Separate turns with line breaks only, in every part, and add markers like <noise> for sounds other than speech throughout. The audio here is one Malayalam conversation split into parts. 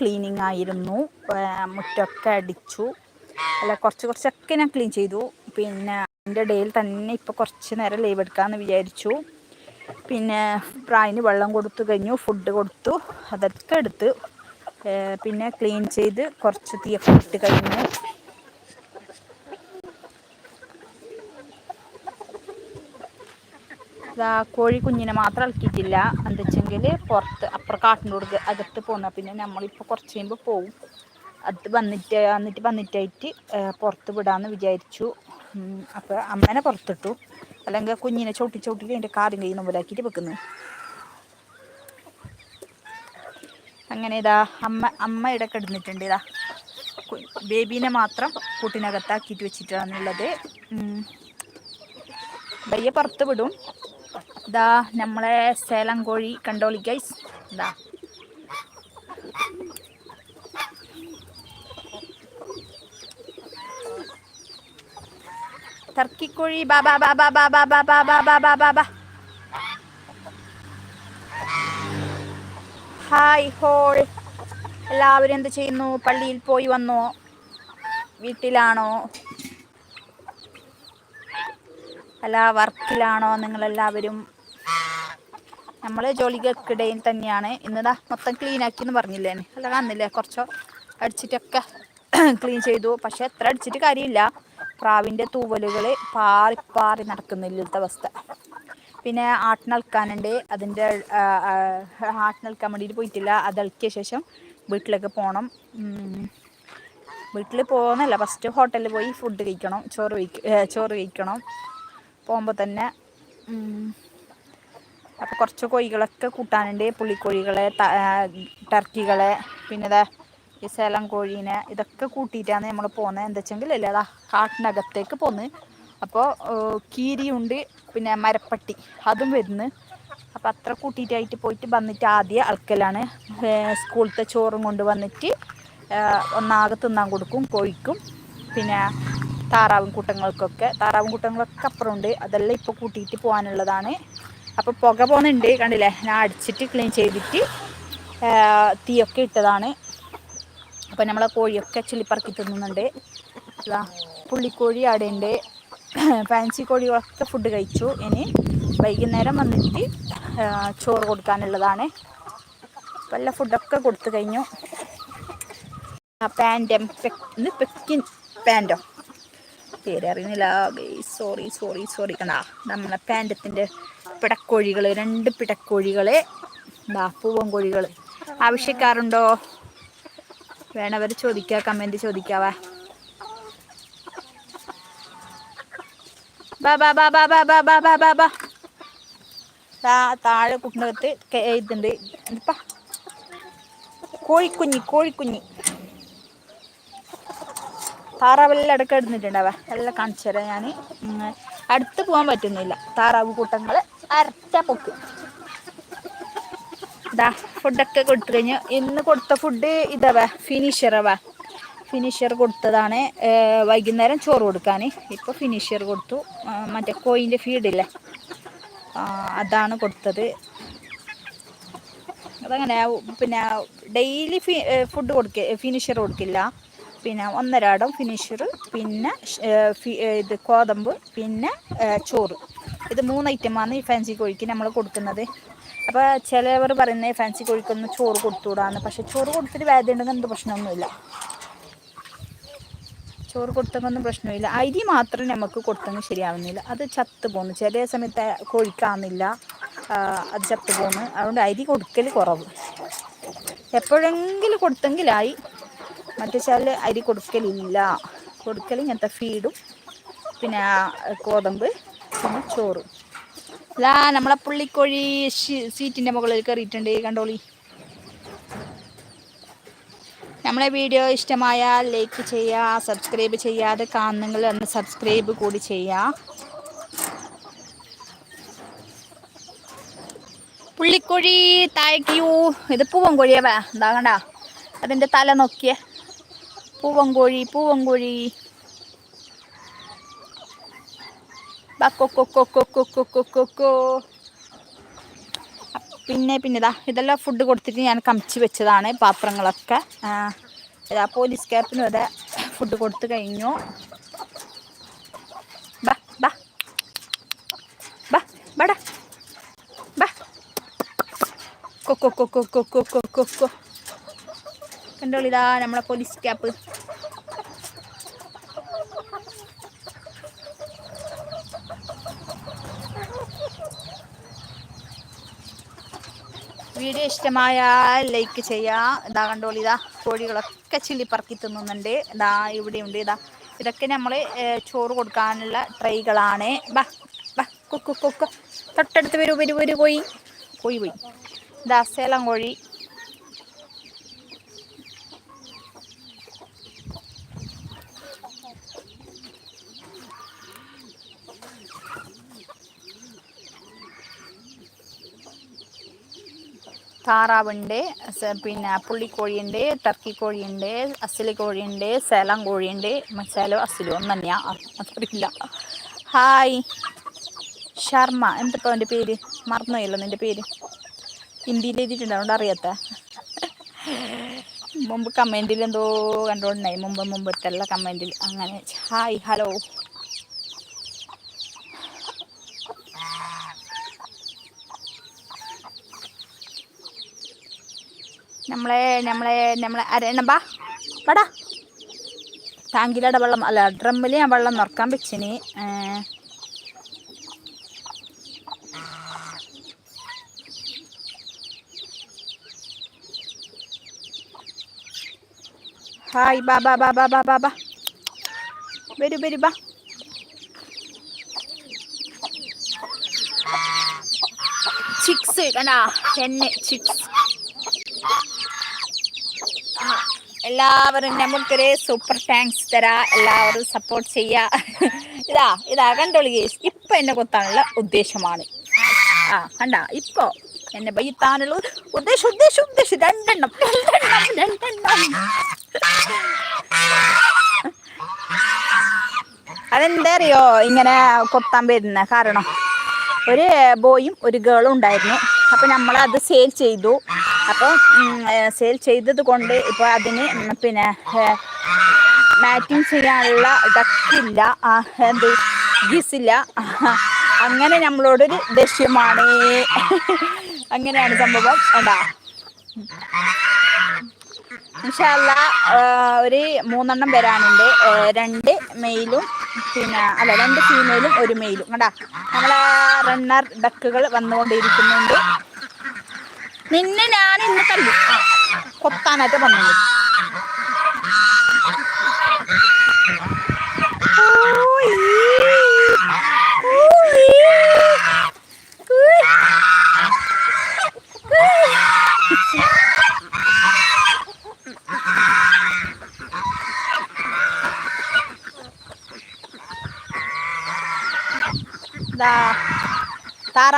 ക്ലീനിങ് ആയിരുന്നു. മുറ്റൊക്കെ അടിച്ചു. അല്ല കുറച്ച് കുറച്ചൊക്കെ ഞാൻ ക്ലീൻ ചെയ്തു. പിന്നെ എന്റെ ഡേയിൽ തന്നെ ഇപ്പോൾ കുറച്ച് നേരം ലീവ് എടുക്കാമെന്ന് വിചാരിച്ചു. പിന്നെ പ്രായന് വെള്ളം കൊടുത്തു കഴിഞ്ഞു ഫുഡ് കൊടുത്തു അതൊക്കെ എടുത്ത് പിന്നെ ക്ലീൻ ചെയ്ത് കുറച്ച് തീയൊക്കെ ഇട്ട് കഴിഞ്ഞു. ഇതാ കോഴി കുഞ്ഞിനെ മാത്രം ഇളക്കിയിട്ടില്ല എന്താ വെച്ചെങ്കിൽ പുറത്ത് അപ്പുറം കാട്ടിന്റെ കൊടുക്കുക അകത്ത് പോകുന്ന പിന്നെ നമ്മളിപ്പോൾ കുറച്ച് കഴിയുമ്പോൾ പോവും. അത് വന്നിട്ട് വന്നിട്ട് വന്നിട്ടായിട്ട് പുറത്ത് വിടാമെന്ന് വിചാരിച്ചു. അപ്പോൾ അമ്മനെ പുറത്തിട്ടു. അല്ലെങ്കിൽ കുഞ്ഞിനെ ചവിട്ടി ചവിട്ടി അതിന്റെ കാര്യം കഴിയുന്ന പോലെ വെക്കുന്നു. അങ്ങനെ ഇതാ അമ്മ അമ്മ ഇവിടെ കിടന്നിട്ടുണ്ട് ഇതാ. ബേബീനെ മാത്രം കൂട്ടിനകത്താക്കിയിട്ട് വെച്ചിട്ടാണുള്ളത് പയ്യെ പുറത്ത് വിടും. ഇതാ നമ്മളെ സേലം കോഴി കണ്ടോളി ഗൈസ് ഇതാ ടർക്കിക്കോഴി ബാബാ ബാബാ ബാബാ ബാബാ ബാബാ ബാബാ ഹായ് ഹോൾ എല്ലാവരും എന്ത് ചെയ്യുന്നു പള്ളിയിൽ പോയി വന്നോ വീട്ടിലാണോ അല്ല വർക്കിലാണോ നിങ്ങളെല്ലാവരും നമ്മൾ ജോലികൾക്കിടയിൽ തന്നെയാണ്. ഇന്നതാ മൊത്തം ക്ലീൻ ആക്കി എന്ന് പറഞ്ഞില്ലേ അല്ല കാണുന്നില്ലേ കുറച്ചോ അടിച്ചിട്ടൊക്കെ <clears throat> ക്ലീൻ ചെയ്തു. പക്ഷെ എത്ര അടിച്ചിട്ട് കാര്യമില്ല. പ്രാവിന്റെ തൂവലുകൾ പാറി പാറി നടക്കുന്നില്ലത്തെ അവസ്ഥ. പിന്നെ ആട്ടിനൽക്കാനുണ്ട് അതിന്റെ ആട്ടിനൽക്കാൻ വേണ്ടിയിട്ട് പോയിട്ടില്ല. അത് ഇളക്കിയ ശേഷം വീട്ടിലേക്ക് പോകണം വീട്ടിൽ പോകുന്നല്ല ഫസ്റ്റ് ഹോട്ടലിൽ പോയി ഫുഡ് കഴിക്കണം. ചോറ് കഴിക്ക ചോറ് കഴിക്കണം. പോകുമ്പോൾ തന്നെ അപ്പോൾ കുറച്ച് കോഴികളൊക്കെ കൂട്ടാനുണ്ട്. പുള്ളിക്കോഴികളെ ടർക്കികളെ പിന്നെ ഇതാ ഈ സേലം കോഴീനെ ഇതൊക്കെ കൂട്ടിയിട്ടാണ് നമ്മൾ പോകുന്നത് എന്താ വെച്ചെങ്കിൽ അല്ലേ അതാ കാട്ടിനകത്തേക്ക് പോന്ന്. അപ്പോൾ കീരിയുണ്ട് പിന്നെ മരപ്പട്ടി അതും വരുന്നു. അപ്പോൾ അത്ര കൂട്ടിയിട്ടായിട്ട് പോയിട്ട് വന്നിട്ട് ആദ്യം അളക്കലാണ് സ്കൂളത്തെ ചോറും കൊണ്ട് വന്നിട്ട് ഒന്നാകെ തിന്നാൻ കൊടുക്കും കോഴിക്കും. പിന്നെ താറാവും കൂട്ടങ്ങൾക്കൊക്കെ താറാവും കൂട്ടങ്ങളൊക്കെ അപ്പുറമുണ്ട് അതെല്ലാം ഇപ്പോൾ കൂട്ടിയിട്ട് പോകാനുള്ളതാണ് അപ്പോൾ പുക പോകുന്നുണ്ട് കണ്ടില്ലേ? ഞാൻ അടിച്ചിട്ട് ക്ലീൻ ചെയ്തിട്ട് തീയൊക്കെ ഇട്ടതാണ്. അപ്പോൾ നമ്മളെ കോഴിയൊക്കെ ചില്ലിപ്പറക്കി തിന്നുന്നുണ്ട്. പുള്ളിക്കോഴി അവിടെയുണ്ട്. ഫാൻസി കോഴികളൊക്കെ ഫുഡ് കഴിച്ചു. ഇനി വൈകുന്നേരം വന്നിട്ട് ചോറ് കൊടുക്കാനുള്ളതാണ്. നല്ല ഫുഡൊക്കെ കൊടുത്തു കഴിഞ്ഞു. പാന്റം പെക്കിൻ പാന്റോ പേരറിയുന്നില്ല സോറി സോറി സോറി കണ്ടാ നമ്മളെ പാന്റത്തിന്റെ പിടക്കോഴികൾ രണ്ട് പിടക്കോഴികളെ എന്താ പൂവൻ കോഴികൾ ആവശ്യക്കാരുണ്ടോ? വേണവർ ചോദിക്ക കമന്റ് ചോദിക്കാവേ. ബാ ബാ ബാ ബാ ബാ ബാ ബാ ബാ താഴെ കുട്ടിനകത്ത് ഇതുണ്ട്. എന്താ കോഴിക്കുഞ്ഞി കോഴിക്കുഞ്ഞി. താറാവെല്ലാം ഇടയ്ക്ക് ഇടുന്നിട്ടുണ്ടാവേ. എല്ലാം കാണിച്ചു തരാം ഞാൻ അടുത്ത് പോകാൻ പറ്റുന്നില്ല. താറാവ് കൂട്ടങ്ങൾ അരച്ച പൊക്ക് ഇതാ ഫുഡൊക്കെ കൊടുത്തു കഴിഞ്ഞു ഇന്ന് കൊടുത്ത ഫുഡ് ഇതാവേ ഫിനിഷറവ ഫിനിഷർ കൊടുത്തതാണ് വൈകുന്നേരം ചോറ് കൊടുക്കാൻ ഇപ്പോൾ ഫിനിഷർ കൊടുത്തു. മറ്റേ കോയിന്റെ ഫീഡില്ലേ അതാണ് കൊടുത്തത്. അതങ്ങനെ പിന്നെ ഡെയിലി ഫുഡ് കൊടുക്ക ഫിനിഷർ കൊടുക്കില്ല. പിന്നെ ഒന്നരാടം ഫിനിഷർ പിന്നെ ഇത് കോതമ്പ് പിന്നെ ചോറ്. ഇത് മൂന്ന് ഐറ്റമാണ് ഈ ഫാൻസി കോഴിക്ക് നമ്മൾ കൊടുക്കുന്നത്. അപ്പോൾ ചിലവർ പറയുന്നത് ഫാൻസി കോഴിക്കൊന്ന് ചോറ് കൊടുത്തുകൂടാന്ന്. പക്ഷെ ചോറ് കൊടുത്തിട്ട് വേദന ഉണ്ടെങ്കിൽ എന്ത് പ്രശ്നമൊന്നുമില്ല. ചോറ് കൊടുത്തൊന്നും പ്രശ്നമില്ല. അരി മാത്രം നമുക്ക് കൊടുത്തെങ്കിൽ ശരിയാവുന്നില്ല. അത് ചത്ത് പോകുന്നു ചില സമയത്ത് കോഴിക്കാവുന്നില്ല. അത് ചത്ത് പോകുന്നു അതുകൊണ്ട് അരി കൊടുക്കൽ കുറവ്. എപ്പോഴെങ്കിലും കൊടുത്തെങ്കിലായി. മറ്റേ ചില അരി കൊടുക്കലില്ല. കൊടുക്കൽ ഇങ്ങനത്തെ ഫീഡും. പിന്നെ ഗോതമ്പ് പിന്നെ ചോറ്. ലാ നമ്മളെ പുള്ളിക്കോഴി സീറ്റിന്റെ മുകളിൽ കയറിയിട്ടുണ്ട് കണ്ടോളി. നമ്മളെ വീഡിയോ ഇഷ്ടമായാൽ ലൈക്ക് ചെയ്യുക സബ്സ്ക്രൈബ് ചെയ്യാതെ കാണുന്നെങ്കിൽ ഒന്ന് സബ്സ്ക്രൈബ് കൂടി ചെയ്യുക. പുള്ളിക്കോഴി താഴേക്കൂ ഇത് പൂവൻകോഴിയാ കോഴിയവ എന്താ കണ്ട? അതിന്റെ തല നോക്കിയേ. പൂവൻകോഴി പൂവങ്കോഴി പിന്നെ പിന്നെ ഇതാ ഇതെല്ലാം ഫുഡ് കൊടുത്തിട്ട് ഞാൻ കമിച്ച് വെച്ചതാണ് പാത്രങ്ങളൊക്കെ ഇതാ പോലീസ് ക്യാപ്പിനും വരെ ഫുഡ് കൊടുത്തു കഴിഞ്ഞു കൊക്കോ കൊക്കോ കൊക്കോ കൊക്കോ കൊക്കോ കണ്ടോളിതാ നമ്മളെ പോലീസ് ക്യാപ്പ് വീഡിയോ ഇഷ്ടമായാൽ ലൈക്ക് ചെയ്യാം. ഇതാ കണ്ടോളി ഇതാ കോഴികളൊക്കെ ചില്ലി പറക്കി തിന്നുന്നുണ്ട്. ഇതാ ഇവിടെയുണ്ട് ഇതാ. ഇതൊക്കെ നമ്മൾ ചോറ് കൊടുക്കാനുള്ള ട്രൈകളാണ് ബാ ബാ കുക്കു കുക്കു തൊട്ടടുത്ത് വരൂ വരൂ വരൂ പോയി. പോയി പോയി. ഇതാ സേലം കോഴി. താറാവുണ്ട് പിന്നെ പുള്ളിക്കോഴിയുണ്ട് ടർക്കി കോഴിയുണ്ട് അസിലി കോഴിയുണ്ട് സേലം കോഴിയുണ്ട് മസാലോ അസിലോ ഒന്നും തന്നെയാ അതറിയില്ല. ഹായ് ശർമ്മ എന്തിപ്പോൾ എന്റെ പേര്? മറന്നുപോയല്ലോ നിന്റെ പേര്. ഹിന്ദിയിൽ എഴുതിയിട്ടുണ്ട് അതുകൊണ്ട് അറിയാത്ത. മുമ്പ് കമന്റിൽ എന്തോ കണ്ടുകൊണ്ടായി മുമ്പ് മുമ്പത്തെ എല്ലാ കമന്റിൽ. അങ്ങനെ ഹായ് ഹലോ നമ്മളെ നമ്മളെ നമ്മളെ ബാ ബാടാ ടാങ്കിലടെ വെള്ളം അല്ല ഡ്രമ്മിൽ ഞാൻ വെള്ളം നിറക്കാൻ വെച്ചിന്. ഹായ് ബാ ബാ ബാ ബാ ബാ ബാ ബാ. വരൂ വരൂ ബാ. ചിക്സ് കണ്ടാ എന്നെ ചിക്സ്. എല്ലാവരും നമുക്കൊരു സൂപ്പർ താങ്ക്സ് തരാ. എല്ലാവരും സപ്പോർട്ട് ചെയ്യാ. ഇതാ ഇതാ കണ്ടോളി ഗേസ്. ഇപ്പൊ എന്നെ കൊത്താനുള്ള ഉദ്ദേശമാണ്. ആ കണ്ട ഇപ്പൊ എന്നെ ബയ്യത്താനുള്ള ഉദ്ദേശം ഉദ്ദേശം ഉദ്ദേശം. രണ്ടെണ്ണം രണ്ടെണ്ണം രണ്ടെണ്ണം. അതെന്താ അറിയോ? ഇങ്ങനെ കൊത്താൻ വരുന്ന കാരണം. ഒരു ബോയും ഒരു ഗേളും ഉണ്ടായിരുന്നു. അപ്പം നമ്മളത് സെയിൽ ചെയ്തു. അപ്പം സെയിൽ ചെയ്തത് കൊണ്ട് ഇപ്പോൾ അതിന് പിന്നെ മാറ്റിങ് ചെയ്യാനുള്ള ഡക്കില്ല എന്ത് ഗീസില്ല. അങ്ങനെ നമ്മളോടൊരു ദേഷ്യമാണ്. അങ്ങനെയാണ് സംഭവം. ഉണ്ടാ ഇൻഷാല്ല ഒരു മൂന്നെണ്ണം വരാനുണ്ട്. രണ്ട് മെയിലും പിന്നെ അല്ല രണ്ട് ഫീമെയിലും ഒരു മെയിലും കണ്ടാ? നമ്മളെ റണ്ണർ ഡക്കുകൾ വന്നുകൊണ്ടിരിക്കുന്നുണ്ട്. നിന്നെ ഞാൻ ഇന്ന് ആ, കൊത്താനായിട്ട് വന്നു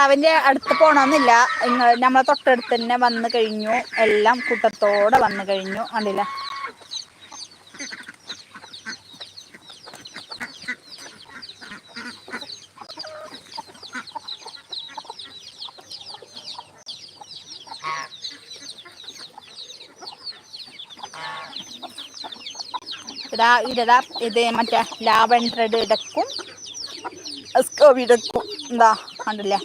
താറാവിന്റെ അടുത്ത് പോണമെന്നില്ല നമ്മളെ തൊട്ടടുത്ത് തന്നെ വന്നു കഴിഞ്ഞു. എല്ലാം കൂട്ടത്തോടെ വന്നു കഴിഞ്ഞു. കണ്ടില്ല? ഇതാ ഇതാ ഇത് മറ്റേ ലാവൻഡർ ഇടക്കും. ഇടക്കും. എന്താ കണ്ടില്ലേ?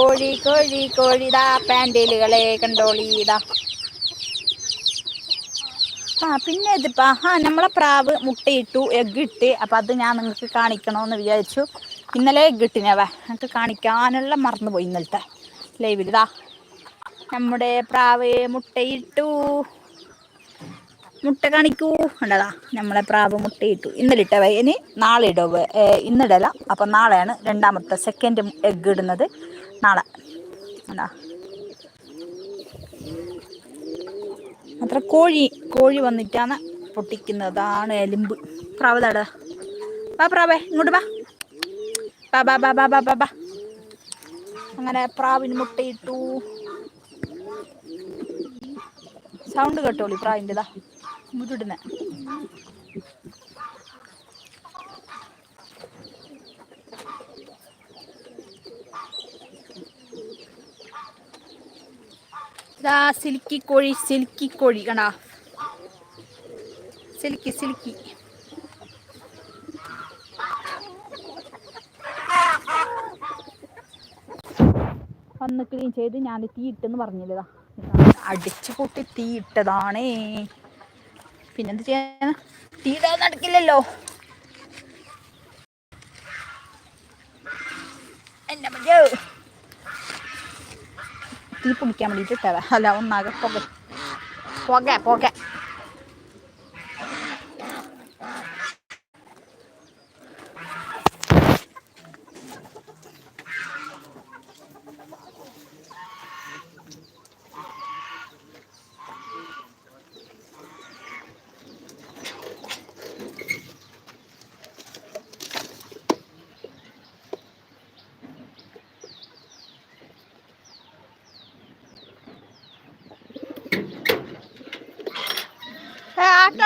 കോഴി കോഴി കോഴി ഇതാ പാൻഡേലുകളെ കണ്ടോളി ഇതാ. ആ പിന്നെ ഇതിപ്പാ ആ നമ്മളെ പ്രാവ് മുട്ടയിട്ടു എഗ് ഇട്ട് അപ്പം അത് ഞാൻ നിങ്ങൾക്ക് കാണിക്കണമെന്ന് വിചാരിച്ചു. ഇന്നലെ എഗ് ഇട്ടിനവ എനിക്ക് കാണിക്കാനുള്ള മറന്നുപോയി ഇന്നലത്തെ ലൈവിൽ ഇതാ നമ്മുടെ പ്രാവ് മുട്ടയിട്ടു. മുട്ട കാണിക്കൂ. ഉണ്ടതാ നമ്മളെ പ്രാവ് മുട്ടയിട്ടു. ഇന്നലെ ഇട്ടവ. ഇനി നാളെ ഇടവ്. ഇന്നിടല. അപ്പം നാളെയാണ് രണ്ടാമത്തെ സെക്കൻഡ് എഗ് ഇടുന്നത്. നാളെ. ഉണ്ടോ അത്ര കോഴി കോഴി വന്നിട്ടാണ് പൊട്ടിക്കുന്നത്. അതാണ് എലുമ്പ്. പ്രാവതാട വാ പ്രാവേ ഇങ്ങോട്ട് വാ. ബാ ബാ ബാ ബാ ബാ ബാ ബാ അങ്ങനെ പ്രാവിന് മുട്ടയിട്ടു. സൗണ്ട് കേട്ടോളി പ്രാവിന്റെതാ മുരുടുന്ന. ഇതാ സിൽക്കി കോഴി സിൽക്കി കോഴി. കണ്ടാ സിൽക്കി സിൽക്കി. വന്ന് ക്ലീൻ ചെയ്ത് ഞാൻ തീ ഇട്ടെന്ന് പറഞ്ഞില്ലതാ അടിച്ചു പൊട്ടി തീ ഇട്ടതാണേ. പിന്നെന്ത് ചെയ്യാൻ തീ ഇടാൻ നടക്കില്ലല്ലോ. എന്റെ മജോ തീ പിടിക്കാൻ വേണ്ടിയിട്ട് ഇട്ടതാ. അല്ല ഒന്നാകെ പുക പുക പുക.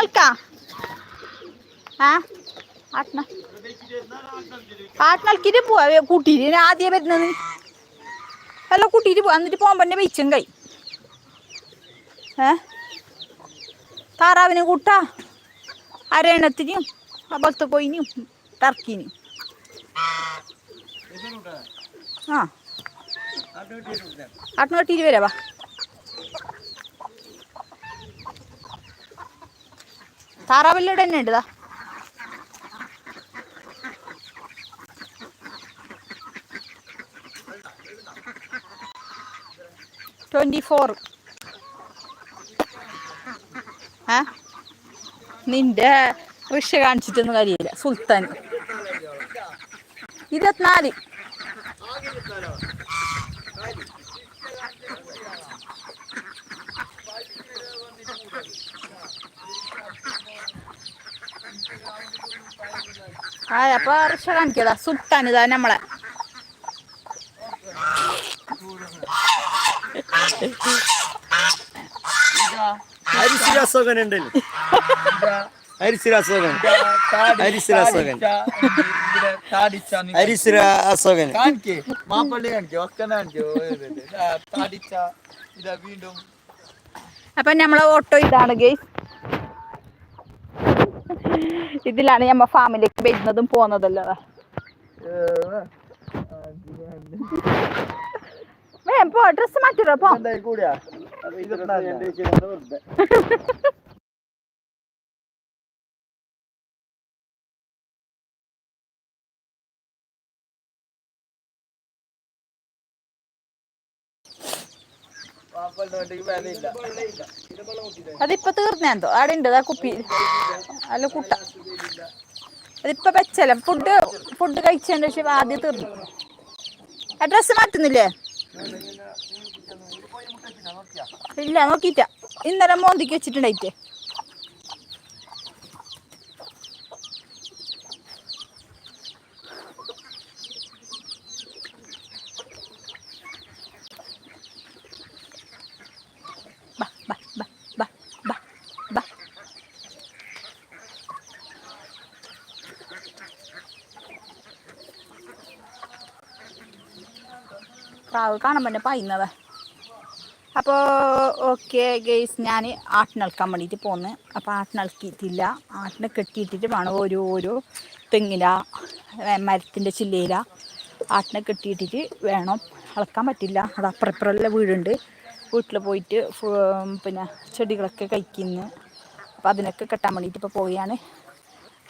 ആട്ടിനൽക്കാ ആ ആട്ടിന ആട്ടിനൽക്കിട്ട് പോവാ. കൂട്ടിയിട്ട് ആദ്യം വരുന്നത്. അല്ല കൂട്ടിയിട്ട് പോവാ. എന്നിട്ട് പോകുമ്പോൾ വെച്ചും കൈ. ഏ? താറാവിനെ കൂട്ടാ. അരയണത്തിനും അബദ്ധ കോയിനും ടർക്കിനും ആ. ആട്ടിന് കെട്ടിയിട്ട് വരാ വാ താറാവെല്ലാം തന്നെ ഉണ്ട് ട്വന്റി ഫോർ ഏ? നിന്റെ കൃഷി കാണിച്ചിട്ടൊന്നും കാര്യമില്ല. സുൽത്താൻ. ഇരുപത്തിനാല്. അപ്പൊ റിക്ഷ കാണിക്കതാ ഇതാ നമ്മളെ.
ഹരിശ്രീ ഉണ്ടല്ലോ ഹരിശ്രീ അശോകൻ ഹരിശ്രീ അശോകൻ ഹരിശ്രീ അശോകൻ
കാണിക്കേ. മാപ്പള്ളി കാണിക്കോ ഒക്കെ കാണിക്കോ താടിച്ച. ഇതാ വീണ്ടും.
അപ്പൊ നമ്മളെ ഓട്ടോ ഇതാണ് ഗെയ്സ് ഇതിലാണ് ഞമ്മ ഫാമിലേക്ക് വരുന്നതും പോന്നതല്ലോ വേം പോ ഡ്രസ് മാറ്റിടോ പോ. <laughs> അതിപ്പോ തീർന്നെന്തോ അവിടെ ഉണ്ട് ആ കുപ്പി. അല്ല കുട്ട. അതിപ്പോ വെച്ചല്ല. ഫുഡ് ഫുഡ് കഴിച്ചതിന് ശേഷം ആദ്യം തീർന്നു. ആ ഡ്രസ് മാറ്റുന്നില്ലേ? ഇല്ല നോക്കിയിട്ട. ഇന്നലെ മോന്തിക്ക് വെച്ചിട്ടുണ്ടായിട്ടേ. പ്രാവ് കാണാൻ പറ്റും പറയുന്നത്. അപ്പോൾ ഓക്കെ ഗെയ്സ് ഞാൻ ആട്ടിനൽക്കാൻ വേണ്ടിയിട്ട് പോന്ന്. അപ്പോൾ ആട്ടിനൽക്കിയിട്ടില്ല. ആട്ടിനെ കെട്ടിയിട്ടിട്ട് വേണം ഓരോ ഓരോ തെങ്ങില മരത്തിന്റെ ചില്ലയില ആട്ടിനെ കെട്ടിയിട്ടിട്ട് വേണം അളക്കാൻ പറ്റില്ല. അത് അപ്പുറപ്പുറമുള്ള വീടുണ്ട്. വീട്ടിൽ പോയിട്ട് പിന്നെ ചെടികളൊക്കെ കഴിക്കുന്നു. അപ്പോൾ അതിനൊക്കെ കെട്ടാൻ വേണ്ടിയിട്ട് ഇപ്പോൾ പോവുകയാണ്.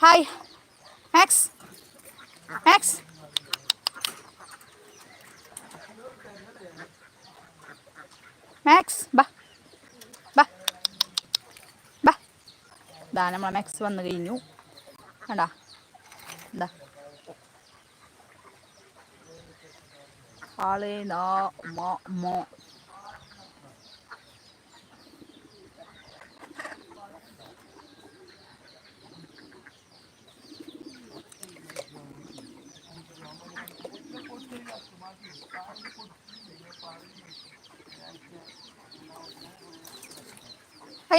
ഹായ് മാക്സ് മാക്സ് മാക്സ് ബാ. ബാ. ബാ. ഇതാ നമ്മളെ മാക്സ് വന്നു കഴിഞ്ഞു. കണ്ടാ? എന്താ ആളെ നാ മോ.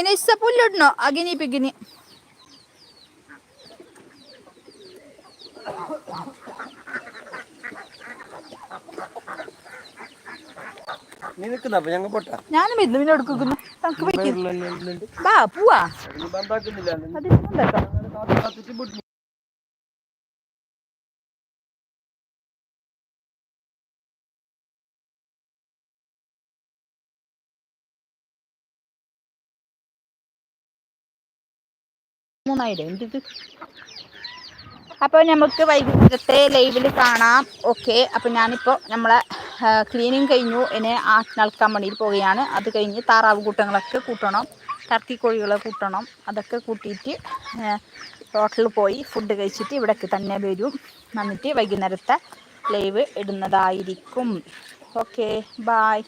മോ അതിന് ഇസ പുല്ലിടണോ അഗിനി പിഗിനി
നിനക്കുന്നാ നിൽക്കുന്നപ്പ ഞങ്ങൾ പൊട്ടാ?
ഞാനും ഇന്ന് പിന്നെ എടുക്കുന്നു നമുക്ക് പറ്റും വാ പോവാ. മൂന്നായിരം എന്ത് അപ്പോൾ നമുക്ക് വൈകുന്നേരത്തെ ലൈവിൽ കാണാം. ഓക്കെ അപ്പോൾ ഞാനിപ്പോൾ നമ്മളെ ക്ലീനിങ് കഴിഞ്ഞു. ഇനി ആട്ടിനളക്കാൻ വേണ്ടിയിട്ട് പോവുകയാണ്. അത് കഴിഞ്ഞ് താറാവ് കൂട്ടങ്ങളൊക്കെ കൂട്ടണം. ടർക്കി കോഴികളെ കൂട്ടണം. അതൊക്കെ കൂട്ടിയിട്ട് ഹോട്ടലിൽ പോയി ഫുഡ് കഴിച്ചിട്ട് ഇവിടേക്ക് തന്നെ വരും. വന്നിട്ട് വൈകുന്നേരത്തെ ലൈവ് ഇടുന്നതായിരിക്കും. Okay bye